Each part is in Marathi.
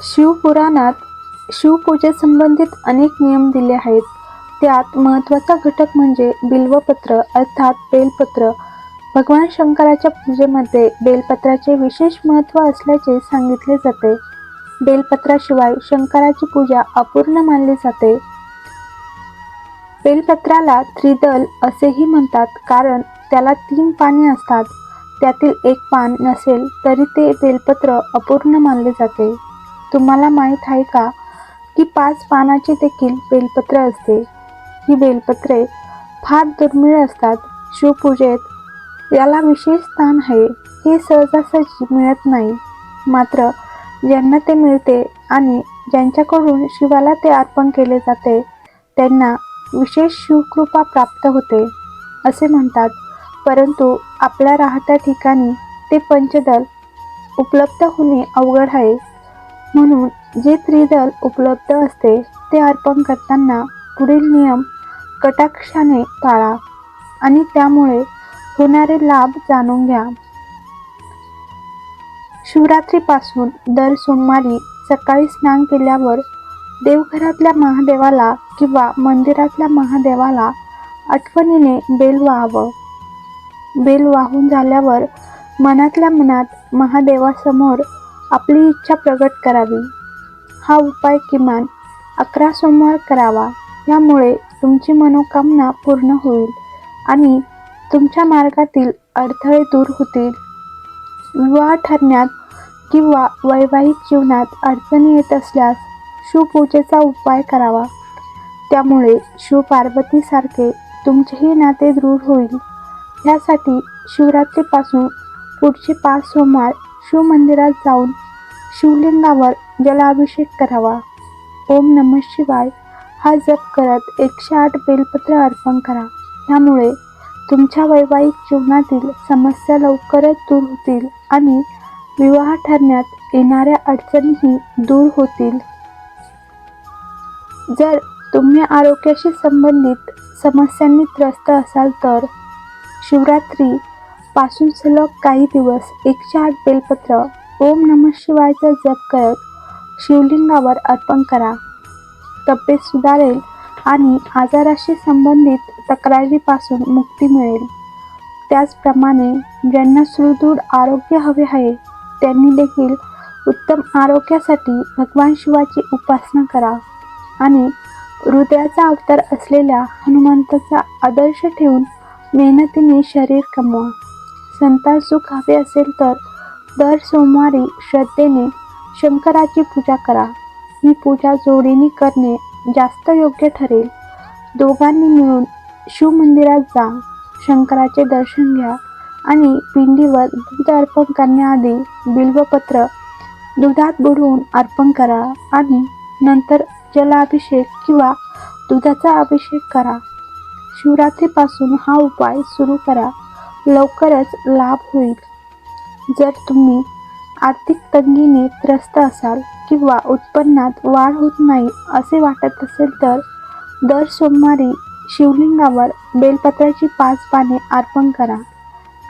शिवपुराणात शिवपूजेसंबंधित अनेक नियम दिले आहेत. त्यात महत्त्वाचा घटक म्हणजे बिल्वपत्र अर्थात बेलपत्र. भगवान शंकराच्या पूजेमध्ये बेलपत्राचे विशेष महत्त्व असल्याचे सांगितले जाते. बेलपत्राशिवाय शंकराची पूजा अपूर्ण मानली जाते. बेलपत्राला त्रिदल असेही म्हणतात कारण त्याला तीन पाने असतात. त्यातील एक पान नसेल तरी ते बेलपत्र अपूर्ण मानले जाते. तुम्हाला माहीत आहे का की पाच पानाचे देखील बेलपत्र असते? ही बेलपत्रे फार दुर्मिळ असतात. शिवपूजेत याला विशेष स्थान आहे. हे सहजासहजी मिळत नाही. मात्र ज्यांना ते मिळते आणि ज्यांच्याकडून शिवाला ते अर्पण केले जाते त्यांना विशेष शिवकृपा प्राप्त होते असे म्हणतात. परंतु आपल्या राहत्या ठिकाणी ते पंचदल उपलब्ध होणे अवघड आहे. म्हणून जे त्रिदल उपलब्ध असते ते अर्पण करताना पुढील नियम कटाक्षाने पाळा आणि त्यामुळे होणारे लाभ जाणून घ्या. शिवरात्रीपासून दर सोमवारी सकाळी स्नान केल्यावर देवघरातल्या महादेवाला किंवा मंदिरातल्या महादेवाला आठवणीने बेल वाहावं. बेल वाहून झाल्यावर मनातल्या मनात महादेवासमोर आपली इच्छा प्रगट करावी. हा उपाय किमान अकरा सोमवार करावा. यामुळे तुमची मनोकामना पूर्ण होईल आणि तुमच्या मार्गातील अडथळे दूर होतील. विवाह ठरण्यात किंवा वैवाहिक जीवनात अडचणी येत असल्यास शिवपूजेचा उपाय करावा. त्यामुळे शिवपार्वतीसारखे तुमचेही नाते दृढ होईल. यासाठी शिवरात्रीपासून पुढचे पाच सोमवार शिवमंदिरात जाऊन शिवलिंगावर जलाभिषेक करावा. ओम नम शिवाय हा जप करत एकशे आठ बेलपत्र अर्पण करा. यामुळे तुमच्या वैवाहिक जीवनातील समस्या लवकरच दूर होतील आणि विवाह ठरण्यात येणाऱ्या अडचणीही दूर होतील. जर तुम्ही आरोग्याशी संबंधित समस्यांनी त्रस्त असाल तर शिवरात्री पासून सलग काही दिवस एकशे आठ बेलपत्र ओम नम शिवायचा जप करत शिवलिंगावर अर्पण करा. तब्येत सुधारेल आणि आजाराशी संबंधित तक्रारीपासून मुक्ती मिळेल. त्याचप्रमाणे ज्यांना सुदृढ आरोग्य हवे आहे त्यांनी देखील उत्तम आरोग्यासाठी भगवान शिवाची उपासना करा आणि हृदयाचा अवतार असलेल्या हनुमंताचा आदर्श ठेवून मेहनतीने शरीर कमवा. संतास सुख हवे असेल तर दर सोमवारी श्रद्धेने शंकराची पूजा करा. ही पूजा जोडीने करणे जास्त योग्य ठरेल. दोघांनी मिळून शिवमंदिरात जा. शंकराचे दर्शन घ्या आणि पिंडीवर दूध अर्पण करण्याआधी बिल्वपत्र दुधात बुडवून अर्पण करा आणि नंतर जलाभिषेक किंवा दुधाचा अभिषेक करा. शिवरात्रीपासून हा उपाय सुरू करा. लवकरच लाभ होईल. जर तुम्ही आर्थिक तंगीने त्रस्त असाल किंवा उत्पन्नात वाढ होत नाही असे वाटत असेल तर दर सोमवारी शिवलिंगावर बेलपत्राची पाच पाने अर्पण करा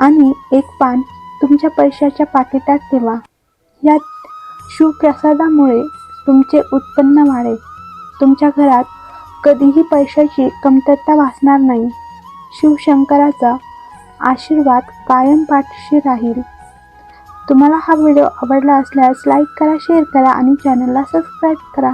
आणि एक पान तुमच्या पैशाच्या पाकिटात ठेवा. यात शिवप्रसादामुळे तुमचे उत्पन्न वाढेल. तुमच्या घरात कधीही पैशाची कमतरता भासणार नाही. शिवशंकराचा आशीर्वाद कायम पाठीशी राहील. तुम्हाला हा व्हिडिओ आवडला असल्यास लाईक करा शेअर करा आणि चॅनलला सबस्क्राईब करा.